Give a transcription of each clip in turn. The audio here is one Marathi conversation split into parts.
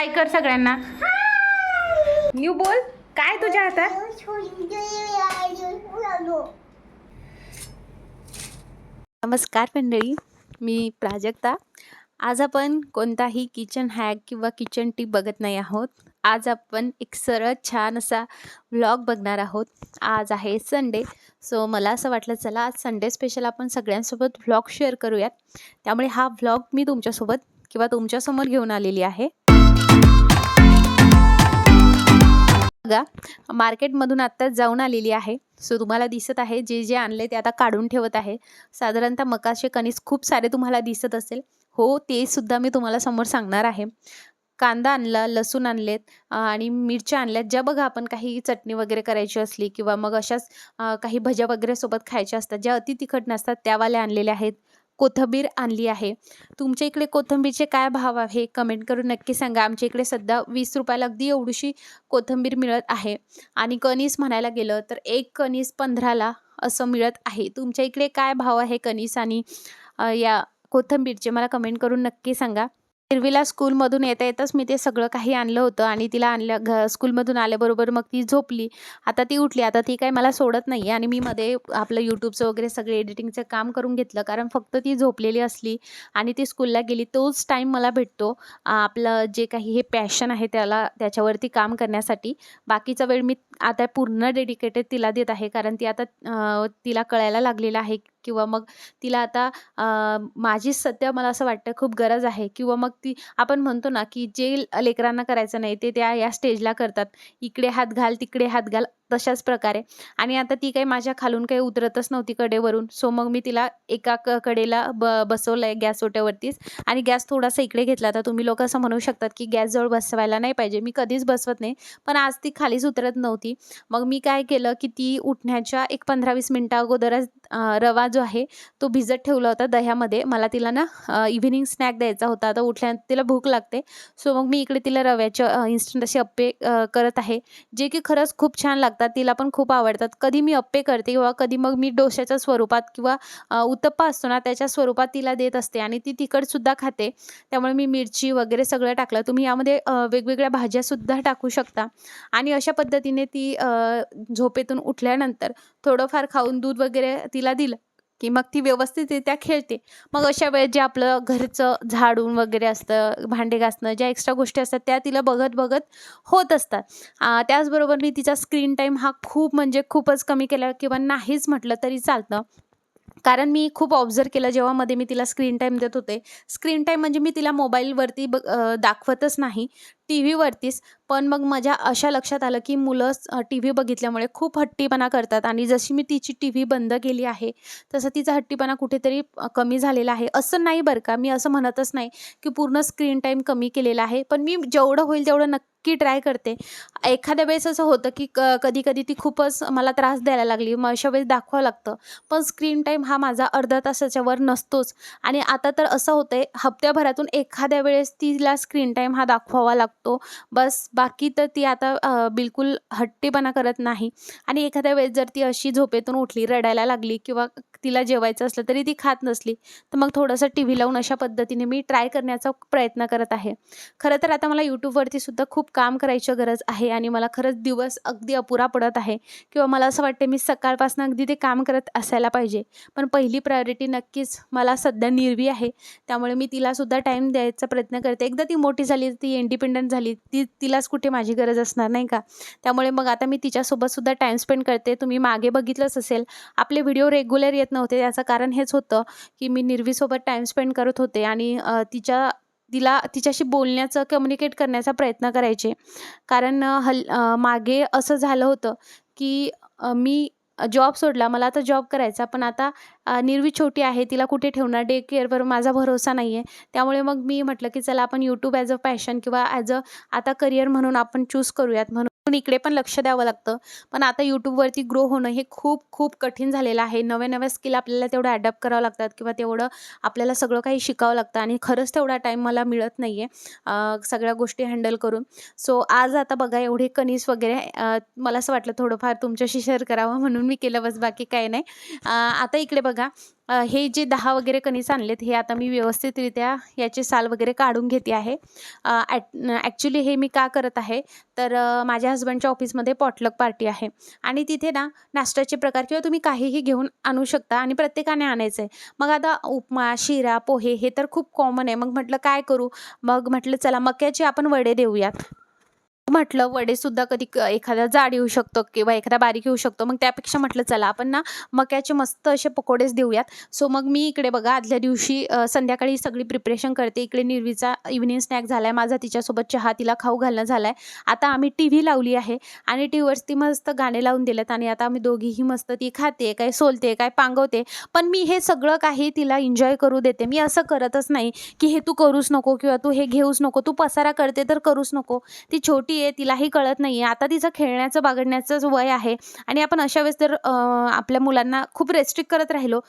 हाय कर सगळ्यांना. न्यू बोल काय तुझ्या हातात? नमस्कार मंडळी मी प्राजक्ता. आज आपण कोणताही किचन हॅक किंवा किचन टीप बघत नाही आहोत. आज आपण एक सरळ छान असा व्लॉग बघणार आहोत. आज आहे संडे सो मला असं वाटलं चला आज संडे स्पेशल आपण सगळ्यांसोबत व्लॉग शेअर करूयात. त्यामुळे हा व्लॉग मी तुमच्यासोबत किंवा तुमच्यासमोर घेऊन आलेली आहे. बघा मार्केटमधून आत्ताच जाऊन आलेली आहे. सो तुम्हाला दिसत आहे जे जे आणले ते आता काढून ठेवत आहे. साधारणतः मकाचे कणीस खूप सारे तुम्हाला दिसत असेल. हो ते सुद्धा मी तुम्हाला समोर सांगणार आहे. कांदा आणला लसूण आणलेत आणि मिरच्या आणल्यात ज्या बघा आपण काही चटणी वगैरे करायची असली किंवा मग अशाच काही भज्या वगैरे सोबत खायच्या असतात ज्या अति तिखट नसतात त्यावाल्या आणलेल्या आहेत. कोथंबीर आणली आहे. तुमच्या इकडे कोथिंबीरचे काय भाव आहे? कमेंट करून नक्की सांगा. आमच्या इकडे सध्या वीस रुपयाला अगदी एवढीशी कोथिंबीर मिळत आहे. आणि कणीस म्हणायला गेलं तर एक कणीस पंधराला असं मिळत आहे. तुमच्या इकडे काय भाव आहे कणीस आणि या कोथिंबीरचे? मला कमेंट करून नक्की सांगा. हिरवीला स्कूलमधून येता येताच मी ते सगळं काही आणलं होतं आणि तिला आणल्या घ स्कूलमधून आल्याबरोबर मग ती झोपली. आता ती उठली. आता ती काय मला सोडत नाही आहे आणि मी मध्ये आपलं यूट्यूबचं वगैरे सगळे एडिटिंगचं काम करून घेतलं. कारण फक्त ती झोपलेली असली आणि ती स्कूलला गेली तोच टाईम मला भेटतो. आपलं जे काही हे पॅशन आहे त्याला त्याच्यावरती काम करण्यासाठी. बाकीचा वेळ मी आता पूर्ण डेडिकेटेड तिला देत आहे. कारण ती आता तिला कळायला लागलेलं आहे किंवा मग तिला आता माझी सध्या मला असं वाटतं खूप गरज आहे. किंवा मग ती आपण म्हणतो ना की जे लेकरांना करायचं नाही ते त्या या स्टेजला करतात. इकडे हात घाल तिकडे हात घाल तशाच प्रकारे. आणि आता ती काही माझ्या खालून काही उतरतच नव्हती कडेवरून. सो मग मी तिला एका क कडेला ब बसवलं आहे गॅस ओट्यावरतीच. आणि गॅस थोडासा इकडे घेतला. तर तुम्ही लोक असं म्हणू शकतात की गॅसजवळ बसवायला नाही पाहिजे. मी कधीच बसवत नाही. पण आज ती खालीच उतरत नव्हती. मग मी काय केलं की ती उठण्याच्या एक पंधरा वीस मिनटा अगोदरच रवा जो आहे तो भिजत ठेवला होता दह्यामध्ये. मला तिला ना इव्हिनिंग स्नॅक द्यायचा होता. आता उठल्यानंतर तिला भूक लागते. सो मग मी इकडे तिला रव्याच्या इन्स्टंट असे अप्पे करत आहे. जे की खरंच खूप छान लागतं लागतात तिला पण खूप आवडतात. कधी मी अप्पे करते किंवा कधी मग मी डोश्याच्या स्वरूपात किंवा उत्तप्पा असतो ना त्याच्या स्वरूपात तिला देत असते आणि ती तिखटसुद्धा खाते. त्यामुळे मी मिरची वगैरे सगळं टाकलं. तुम्ही यामध्ये वेगवेगळ्या भाज्यासुद्धा टाकू शकता. आणि अशा पद्धतीने ती झोपेतून उठल्यानंतर थोडंफार खाऊन दूध वगैरे तिला दिलं. की मग ती व्यवस्थितरित्या खेळते. मग अशा वेळेस जे आपलं घरचं झाडून वगैरे असतं भांडे घासणं ज्या एक्स्ट्रा गोष्टी असतात त्या तिला बघत बघत होत असतात. त्याचबरोबर मी तिचा स्क्रीन टाईम हा खूप म्हणजे खूपच कमी केला किंवा नाहीच म्हटलं तरी चालतं. कारण मी खूप ऑब्झर्व केलं जेव्हा मध्ये मी तिला स्क्रीन टाईम देत होते. स्क्रीन टाईम म्हणजे मी तिला मोबाईलवरती ब दाखवतच नाही. टी व्हीवरतीच पण मग माझ्या अशा लक्षात आलं की मुलं टी व्ही बघितल्यामुळे खूप हट्टीपणा करतात. आणि जशी मी तिची टी व्ही बंद केली आहे तसं तिचा हट्टीपणा कुठेतरी कमी झालेला आहे. असं नाही बरं का. मी असं म्हणतच नाही की पूर्ण स्क्रीन टाईम कमी केलेला आहे. पण मी जेवढं होईल तेवढं नक्की ट्राय करते. एखाद्या वेळेस असं होतं की क कधी कधी ती खूपच मला त्रास द्यायला लागली. मग अशा वेळेस दाखवावं लागतं. पण स्क्रीन टाईम हा माझा अर्धा तासाच्या वर नसतोच. आणि आता तर असं होतं आहे हप्त्याभरातून एखाद्या वेळेस तिला स्क्रीन टाईम हा दाखवावा लागतो. बस बाकी तर ती आता बिलकुल हट्टीपणा करत नाही. आणि एखाद्या वेळेस जर ती अशी झोपेतून उठली रडायला लागली किंवा तिला जेवायचं असलं तरी ती खात नसली तर मग थोडंसं टी व्ही लावून अशा पद्धतीने मी ट्राय करण्याचा प्रयत्न करत आहे. खरं तर आता मला यूट्यूबवरती सुद्धा खूप काम करायची गरज आहे आणि मला खरंच दिवस अगदी अपुरा पडत आहे किंवा मला असं वाटते मी सकाळपासून अगदी ते काम करत असायला पाहिजे. पण पहिली प्रायोरिटी नक्कीच मला सध्या निर्वी आहे. त्यामुळे मी तिलासुद्धा टाईम द्यायचा प्रयत्न करते. एकदा ती मोठी झाली ती इंडिपेंडंट झाली ती तिलाच कुठे माझी गरज असणार नाही का? त्यामुळे मग आता मी तिच्यासोबतसुद्धा टाईम स्पेंड करते. तुम्ही मागे बघितलंच असेल आपले व्हिडिओ रेग्युलर येत नव्हते. त्याचं कारण हेच होतं की मी निर्वीसोबत टाईम स्पेंड करत होते आणि तिच्या तिला तिच्याशी बोलण्याचं कम्युनिकेट करण्याचा प्रयत्न करायचे. कारण हल मागे असं झालं होतं की मी जॉब सोडला. मला आता जॉब करायचा पण आता निर्वी छोटी आहे. तिला कुठे ठेवणार? डे केअरवर माझा भरोसा नाही आहे त्यामुळे मग मी म्हटलं की चला आपण यूट्यूब ॲज अ पॅशन किंवा ॲज अ आता करिअर म्हणून आपण चूज करूयात. म्हणून इकडे पण लक्ष द्यावं लागतं. पण आता यूट्यूबवरती ग्रो होणं हे खूप खूप कठीण झालेलं आहे. नव्या नव्या स्किल आपल्याला तेवढं ॲडॅप्ट करावं लागतात किंवा तेवढं आपल्याला सगळं काही शिकावं लागतं आणि खरंच तेवढा टाईम मला मिळत नाही आहे सगळ्या गोष्टी हँडल करून. सो आज आता बघा एवढे कणीस वगैरे मला असं वाटलं थोडंफार तुमच्याशी शेअर करावं म्हणून मी केलं बस बाकी काही नाही. आता इकडे बघा. हे जे दहा वगैरे कणीस आणलेत हे आता मी व्यवस्थितरित्या याचे साल वगैरे काढून घेते आहे. ॲक्च्युली हे मी का करत आहे तर माझ्या हस्बंडच्या ऑफिसमध्ये पॉटलक पार्टी आहे. आणि तिथे ना नाश्त्याचे प्रकार किंवा तुम्ही काहीही घेऊन आणू शकता आणि प्रत्येकाने आणायचं आहे मग आता उपमा शिरा पोहे हे तर खूप कॉमन आहे. मग म्हटलं काय करू? मग म्हटलं चला मक्याचे आपण वडे देऊयात. म्हटलं वडेसुद्धा कधी क एखादा जाड येऊ शकतो किंवा एखादा बारीक येऊ शकतो मग त्यापेक्षा म्हटलं चला आपण ना मक्याचे मस्त असे पकोडेच देऊयात. सो मग मी इकडे बघा आदल्या दिवशी संध्याकाळी सगळी प्रिपरेशन करते. इकडे निर्वीचा इव्हिनिंग स्नॅक झाला आहे माझा तिच्यासोबत चहा तिला खाऊ घालणं झाला आहे आता आम्ही टी व्ही लावली आहे आणि टी व्हीवरती मस्त गाणे लावून दिलेत आणि आता आम्ही दोघीही मस्त ती खाते काय सोलते काय पांगवते. पण मी हे सगळं काही तिला एन्जॉय करू देते. मी असं करतच नाही की हे तू करूच नको किंवा तू हे घेऊच नको. तू पसारा करते तर करूच नको. ती छोटी आहे तिलाही कळत नाही आहे आता तिचं खेळण्याचं बागडण्याचं वय आहे. आणि आपण अशा वेळेस जर आपल्या मुलांना खूप रेस्ट्रिक्ट करत राहिलो.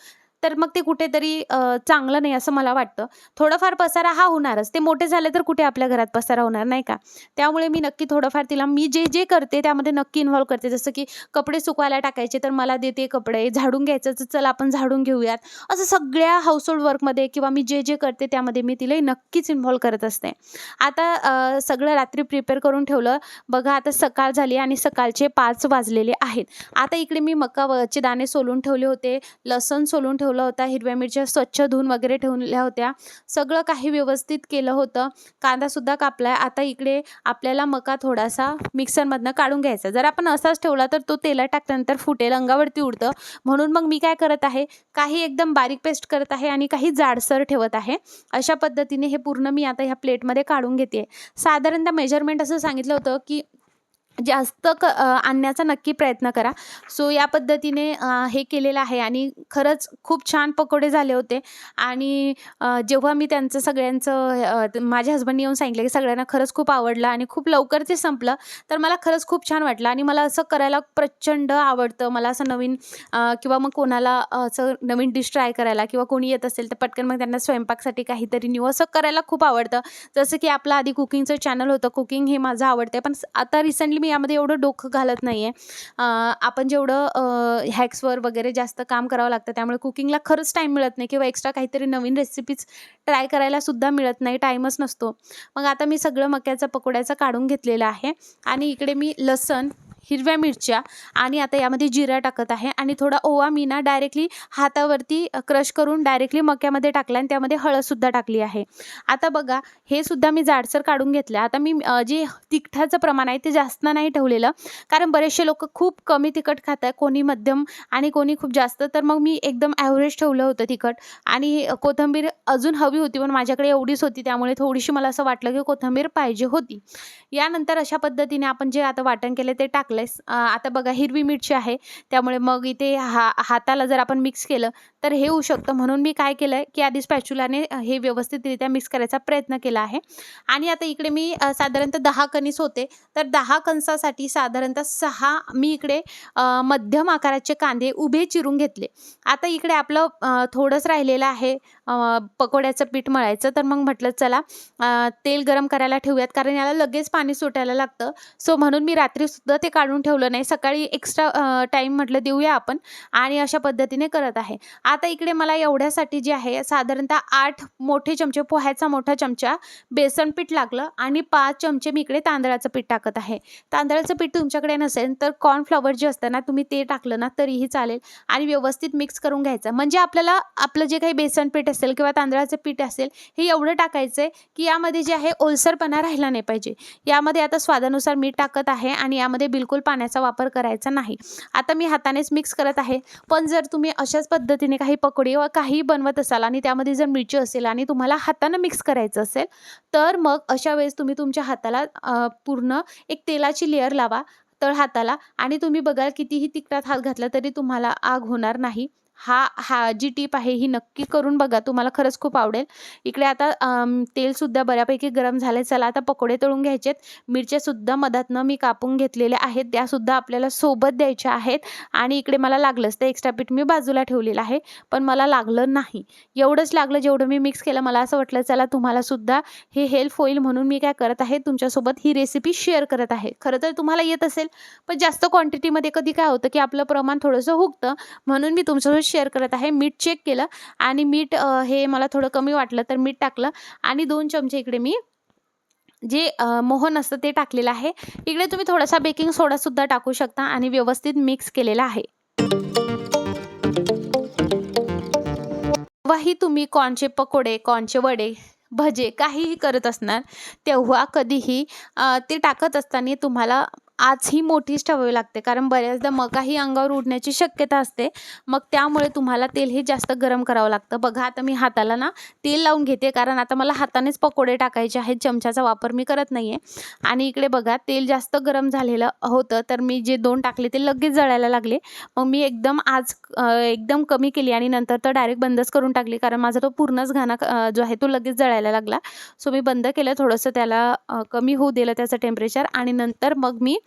तर मग ते कुठेतरी अ, चांगलं नाही असं मला वाटतं. थोडंफार पसारा हा होणारच. ते मोठे झाले तर कुठे आपल्या घरात पसारा होणार नाही का? त्यामुळे मी नक्की थोडंफार तिला मी जे जे करते त्यामध्ये नक्की इन्व्हॉल्व करते. जसं की कपडे सुकवायला टाकायचे तर मला देते कपडे झाडून घ्यायचं तर चल आपण झाडून घेऊयात. असं सगळ्या हाऊसहोल्ड वर्कमध्ये किंवा मी जे जे करते त्यामध्ये मी तिला नक्कीच इन्व्हॉल्व करत असते. आता अ, सगळं रात्री प्रिपेअर करून ठेवलं. बघा आता सकाळ झाली आणि सकाळचे पाच वाजलेले आहेत. आता इकडे मी मकाचे दाणे सोलून ठेवले होते लसण सोलून ठेवलं ठेवला होता. हिरव्या मिरच्या स्वच्छ धुवून वगैरे ठेवल्या होत्या. सगळं काही व्यवस्थित केलं होतं. कांदासुद्धा कापलाय. आता इकडे आपल्याला मका थोडासा मिक्सरमधनं काढून घ्यायचा जर आपण असाच ठेवला तर तो तेलात टाकल्यानंतर फुटेल अंगावरती उडतं. म्हणून मग मी काय करत आहे काही एकदम बारीक पेस्ट करत आहे आणि काही जाडसर ठेवत आहे. अशा पद्धतीने हे पूर्ण मी आता ह्या प्लेटमध्ये काढून घेते. साधारणतः मेजरमेंट असं सांगितलं होतं की जास्त क आणण्याचा नक्की प्रयत्न करा. सो या पद्धतीने हे केलेलं आहे आणि खरंच खूप छान पकोडे झाले होते. आणि जेव्हा मी त्यांचं सगळ्यांचं माझ्या हस्बंडने येऊन सांगितलं की सगळ्यांना खरंच खूप आवडलं आणि खूप लवकर ते संपलं तर मला खरंच खूप छान वाटलं. आणि मला असं करायला प्रचंड आवडतं. मला असं नवीन किंवा मग कोणाला असं नवीन डिश ट्राय करायला किंवा कोणी येत असेल तर पटकन मग त्यांना स्वयंपाकसाठी काहीतरी न्यू असं करायला खूप आवडतं. जसं की आपलं आधी कुकिंगचं चॅनल होतं. कुकिंग हे माझं आवडतं पण आता रिसेंटली मी यामध्ये एवढं डोकं घालत नाही आहे आपण जेवढं हॅक्सवर वगैरे जास्त काम करावं लागतं त्यामुळे कुकिंगला खरंच टाईम मिळत नाही किंवा एक्स्ट्रा काहीतरी नवीन रेसिपीज ट्राय करायलासुद्धा मिळत नाही टाईमच नसतो. मग आता मी सगळं मक्याचं पकोड्याचं काढून घेतलेलं आहे आणि इकडे मी लसण हिरव्या मिरच्या आणि आता यामध्ये जिरा टाकत आहे आणि थोडा ओवा मी ना डायरेक्टली हातावरती क्रश करून डायरेक्टली मक्यामध्ये टाकला आणि त्यामध्ये हळदसुद्धा टाकली आहे. आता बघा हे सुद्धा मी जाडसर काढून घेतलं. आता मी जे तिखटाचं प्रमाण आहे ते जास्त नाही ठेवलेलं कारण बरेचसे लोक खूप कमी तिखट खातात कोणी मध्यम आणि कोणी खूप जास्त. तर मग मी एकदम ॲव्हरेज ठेवलं होतं तिखट. आणि कोथिंबीर अजून हवी होती पण माझ्याकडे एवढीच होती त्यामुळे थोडीशी मला असं वाटलं की कोथिंबीर पाहिजे होती. यानंतर अशा पद्धतीने आपण जे आता वाटण केलं ते टाकलं. आहे आता बघा हिरवी मिरची आहे. त्यामुळे मग इथे हा हाताला जर आपण मिक्स केलं तर हे होऊ शकतं. म्हणून मी काय केलं आहे की आधी स्पॅच्युलाने हे व्यवस्थितरित्या मिक्स करायचा प्रयत्न केला आहे. आणि आता इकडे मी साधारणतः दहा कणीस होते. तर दहा कणसासाठी साधारणतः सहा मी इकडे मध्यम आकाराचे कांदे उभे चिरून घेतले. आता इकडे आपलं थोडंच राहिलेलं आहे पकोड्याचं पीठ मळायचं. तर मग म्हटलं चला तेल गरम करायला ठेवूयात. कारण याला लगेच पाणी सुटायला लागतं. सो म्हणून मी रात्रीसुद्धा ते काढून ठेवलं नाही. सकाळी एक्स्ट्रा टाईम म्हटलं देऊया आपण आणि अशा पद्धतीने करत आहे. आता इकडे मला एवढ्यासाठी जे आहे साधारणतः आठ मोठे चमचे पोह्याचा मोठा चमचा बेसन पीठ लागलं आणि पाच चमचे मी इकडे तांदळाचं पीठ टाकत आहे. तांदळाचं पीठ तुमच्याकडे नसेल तर कॉर्नफ्लॉवर जे असतं ना तुम्ही ते टाकलं ना तरीही चालेल आणि व्यवस्थित मिक्स करून घ्यायचं. म्हणजे आपल्याला आपलं जे काही बेसन पीठ असेल किंवा तांदळाचं पीठ असेल हे एवढं टाकायचं आहे की यामध्ये जे आहे ओलसरपणा राहिला नाही पाहिजे. यामध्ये आता स्वादानुसार मीठ टाकत आहे आणि यामध्ये बिलकुल बिलकुल पाण्याचा वापर करायचा नाही. आता मी हातानेच मिक्स करत आहे. पण जर तुम्ही अशाच पद्धतीने काही पकोडी व काही बनवत असाल आणि त्यामध्ये जर मिरची असेल आणि तुम्हाला हातानं मिक्स करायचं असेल तर मग अशा वेळेस तुम्ही तुमच्या हाताला पूर्ण एक तेलाची लेअर लावा तळ हाताला आणि तुम्ही बघाल कितीही तिखटात हात घातला तरी तुम्हाला आग होणार नाही. हा हा जी टीप आहे ही नक्की करून बघा. तुम्हाला खरंच खूप आवडेल. इकडे आता तेलसुद्धा बऱ्यापैकी गरम झाले चला आता पकोडे तळून घ्यायचेत. मिरच्यासुद्धा मधातनं मी कापून घेतलेल्या आहेत. त्यासुद्धा आपल्याला सोबत द्यायच्या आहेत. आणि इकडे मला लागलंच ते एक्स्ट्रा पीठ मी बाजूला ठेवलेलं आहे. पण मला लागलं नाही. एवढंच लागलं जेवढं मी मिक्स केलं. मला असं वाटलं चला तुम्हालासुद्धा हे हेल्प होईल म्हणून मी काय करत आहे तुमच्यासोबत ही रेसिपी शेअर करत आहे. खरं तर तुम्हाला येत असेल. पण जास्त क्वांटिटीमध्ये कधी काय होतं की आपलं प्रमाण थोडंसं हुकतं. म्हणून मी तुमच्यासोबत शेअर करत आहे. मीठ चेक केलं आणि मीठ हे मला थोडं कमी वाटलं तर मीठ टाकलं आणि दोन चमचे इकडे मी जे मोहन असतं ते टाकलेलं आहे. इकडे तुम्ही थोडासा बेकिंग सोडासुद्धा टाकू शकता आणि व्यवस्थित मिक्स केलेला आहे. जेव्हाही तुम्ही कॉर्नचे पकोडे कॉर्नचे वडे भजे काहीही करत असणार तेव्हा कधीही ते टाकत असताना तुम्हाला आज ही मोठीच ठेवावी लागते. कारण बऱ्याचदा मकाही अंगावर उडण्याची शक्यता असते. मग त्यामुळे तुम्हाला तेल हे जास्त गरम करावं लागतं. बघा आता मी हाताला ना तेल लावून घेते. कारण आता मला हातानेच पकोडे टाकायचे आहेत. चमच्याचा वापर मी करत नाही आहे आणि इकडे बघा तेल जास्त गरम झालेलं होतं. तर मी जे दोन टाकले ते लगेच जळायला लागले. मग मी एकदम आज एकदम कमी केली आणि नंतर तर डायरेक्ट बंदच करून टाकली. कारण माझा तो पूर्णच घाणा जो आहे तो लगेच जळायला लागला. सो मी बंद केलं. थोडंसं त्याला कमी होऊ दिलं त्याचं टेम्परेचर. आणि नंतर मग मी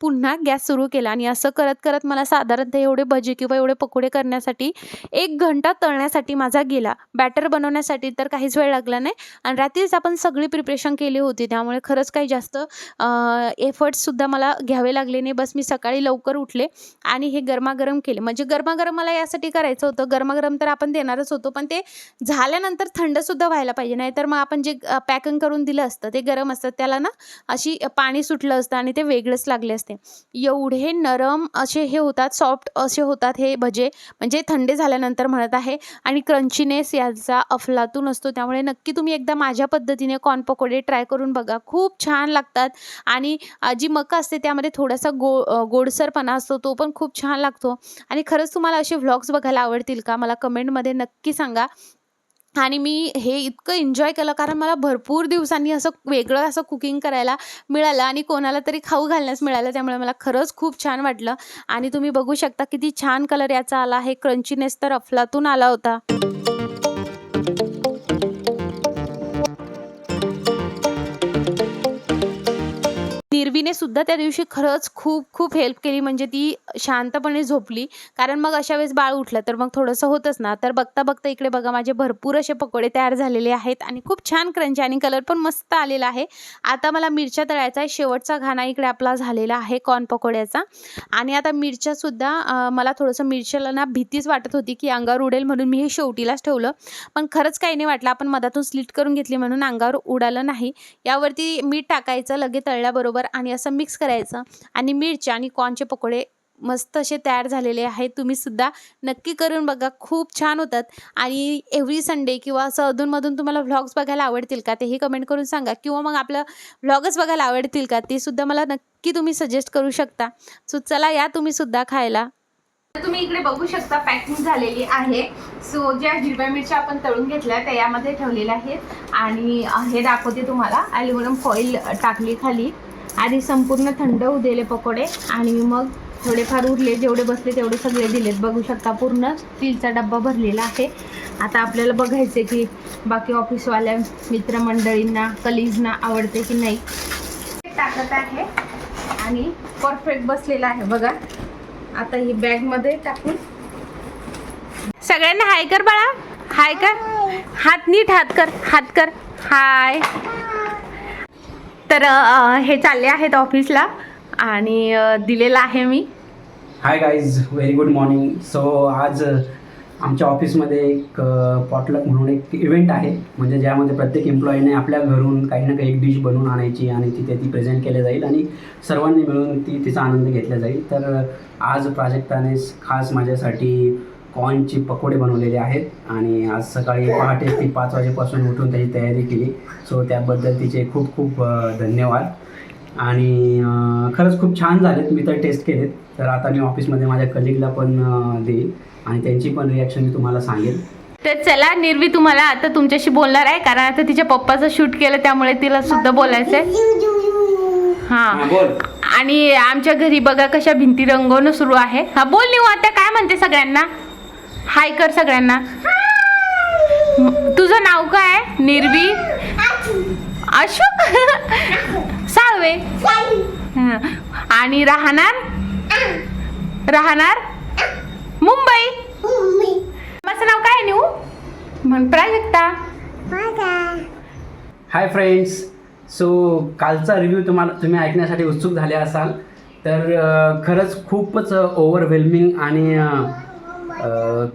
पुन्हा गॅस सुरू केला आणि असं करत करत मला साधारणतः एवढे भजे किंवा एवढे पकोडे करण्यासाठी एक घंटा तळण्यासाठी माझा गेला. बॅटर बनवण्यासाठी तर काहीच वेळ लागला नाही आणि रात्रीच आपण सगळी प्रिपरेशन केली होती. त्यामुळे खरंच काही जास्त एफर्ट्ससुद्धा मला घ्यावे लागले नाही. बस मी सकाळी लवकर उठले आणि हे गरमागरम केले. म्हणजे गरमागरम मला यासाठी करायचं होतं. गरमागरम तर आपण देणारच होतो पण ते झाल्यानंतर थंडसुद्धा व्हायला पाहिजे. नाहीतर मग आपण जे पॅकिंग करून दिलं असतं ते गरम असतं त्याला ना अशी पाणी सुटलं असतं आणि ते वेगळंच लागले असतं. एवढे नरम असे हे होतात सॉफ्ट असे होतात हे भजे. म्हणजे थंडे झाल्यानंतर म्हणत आहे. आणि क्रंचीनेस याचा अफलातून असतो. त्यामुळे नक्की तुम्ही एकदा माझ्या पद्धतीने कॉर्न पकोडे ट्राय करून बघा. खूप छान लागतात. आणि जी मका असते त्यामध्ये थोडासा गो गोडसरपणा असतो तो पण खूप छान लागतो. आणि खरंच तुम्हाला असे व्लॉग्स बघायला आवडतील का? मला कमेंटमध्ये नक्की सांगा. आणि मी हे इतकं एन्जॉय केलं कारण मला भरपूर दिवसांनी असं वेगळं असं कुकिंग करायला मिळालं आणि कोणाला तरी खाऊ घालण्यास मिळालं त्यामुळे मला खरंच खूप छान वाटलं. आणि तुम्ही बघू शकता किती छान कलर याचा आला आहे. क्रंचीनेस तर अफलातून आला होता. तिने सुद्धा त्या दिवशी खरंच खूप खूप हेल्प केली. म्हणजे ती शांतपणे झोपली. कारण मग अशा वेळेस बाळ उठलं तर मग थोडंसं होतंच ना. तर बघता बघता इकडे बघा माझे भरपूर असे पकोडे तयार झालेले आहेत आणि खूप छान क्रंची आणि कलर पण मस्त आलेला आहे. आता मला मिरच्या तळायचा आहे. शेवटचा घाणा इकडे आपला झालेला आहे कॉर्न पकोड्याचा. आणि आता मिरच्यासुद्धा मला थोडंसं मिरच्याला ना भीतीच वाटत होती की अंगावर उडेल म्हणून मी हे शेवटीलाच ठेवलं. पण खरंच काही नाही वाटलं. आपण मधातून स्लिट करून घेतली म्हणून अंगावर उडालं नाही. यावरती मीठ टाकायचं लगे तळल्याबरोबर आणि असं मिक्स करायचं. आणि मिरच्या आणि कॉर्नचे पकोडे मस्त असे तयार झालेले आहेत. तुम्ही सुद्धा नक्की करून बघा. खूप छान होतात. आणि एव्हरी संडे किंवा असं अधूनमधून तुम्हाला व्लॉग्स बघायला आवडतील का तेही कमेंट करून सांगा. किंवा मग आपलं व्लॉगच बघायला आवडतील का ते सुद्धा मला नक्की तुम्ही सजेस्ट करू शकता. सो चला या तुम्ही सुद्धा खायला. तर तुम्ही इकडे बघू शकता पॅकिंग झालेली आहे. सो ज्या हिरव्या मिरच्या आपण तळून घेतल्या त्या यामध्ये ठेवलेल्या आहेत. आणि हे दाखवते तुम्हाला. ॲल्युमिनियम फॉईल टाकली खाली. आधी संपूर्ण थंड होऊ दिले पकोडे आणि मग थोडेफार उरले जेवढे बसले तेवढे सगळे दिलेत. बघू शकता पूर्ण स्टीलचा डब्बा भरलेला आहे. आता आपल्याला बघायचे की बाकी ऑफिसवाल्या मित्रमंडळींना कलीजना आवडते की नाही. टाकत आहे आणि परफेक्ट बसलेला आहे बघा. आता ही बॅगमध्ये टाकून. सगळ्यांना हाय कर बाळा. हाय कर. हात नीट हात कर. हात कर. हाय. तर हे चालले आहेत ऑफिसला आणि दिलेलं आहे मी. Hi guys very good morning so आज आमच्या ऑफिसमध्ये एक पॉटलक म्हणून एक इव्हेंट आहे. म्हणजे ज्यामध्ये प्रत्येक एम्प्लॉईने आपल्या घरून काही ना काही एक डिश बनवून आणायची आणि तिथे ती प्रेझेंट केली जाईल आणि सर्वांनी मिळून ती तिचा आनंद घेतला जाईल. तर आज प्राजक्ताने खास माझ्यासाठी कॉर्नची पकोडे बनवलेले आहेत आणि आज सकाळी पहाटे ती पाच वाजेपासून उठून त्याची तयारी केली. सो त्याबद्दल तिचे खूप खूप धन्यवाद. आणि खरंच खूप छान झालेत. मी तर टेस्ट केलेत. तर आता मी ऑफिसमध्ये माझ्या कलिगला पण देईल आणि त्यांची पण रिॲक्शन मी तुम्हाला सांगेल. तर चला निर्वी तुम्हाला आता तुमच्याशी बोलणार आहे. कारण आता तिच्या पप्पाचं शूट केलं त्यामुळे तिला सुद्धा बोलायचं आहे हां बोल. आणि आमच्या घरी बघा कशा भिंती रंगवणं सुरू आहे. हा बोल निऊ आता काय म्हणते सगळ्यांना? हाय कर सगळ्यांना. तुझं नाव काय? आहे? निर्वी? अशोक? साळवे. आणि राहणार? राहणार? मुंबई. माझं नाव काय आहे म्हण प्राजक्ता. हाय फ्रेंड्स सो कालचा रिव्ह्यू तुम्हाला तुम्ही ऐकण्यासाठी उत्सुक झाले असाल. तर खरंच खूपच ओव्हरवेल्मिंग आणि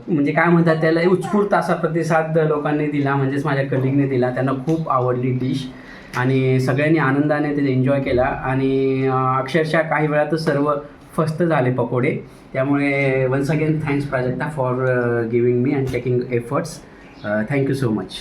म्हणजे काय म्हणतात त्याला उत्स्फूर्त असा प्रतिसाद लोकांनी दिला म्हणजेच माझ्या कलिगने दिला. त्यांना खूप आवडली डिश आणि सगळ्यांनी आनंदाने ते एन्जॉय केला. आणि अक्षरशः काही वेळातच सर्व फस्त झाले पकोडे. त्यामुळे once again thanks Prajakta for giving me and taking efforts thank you so much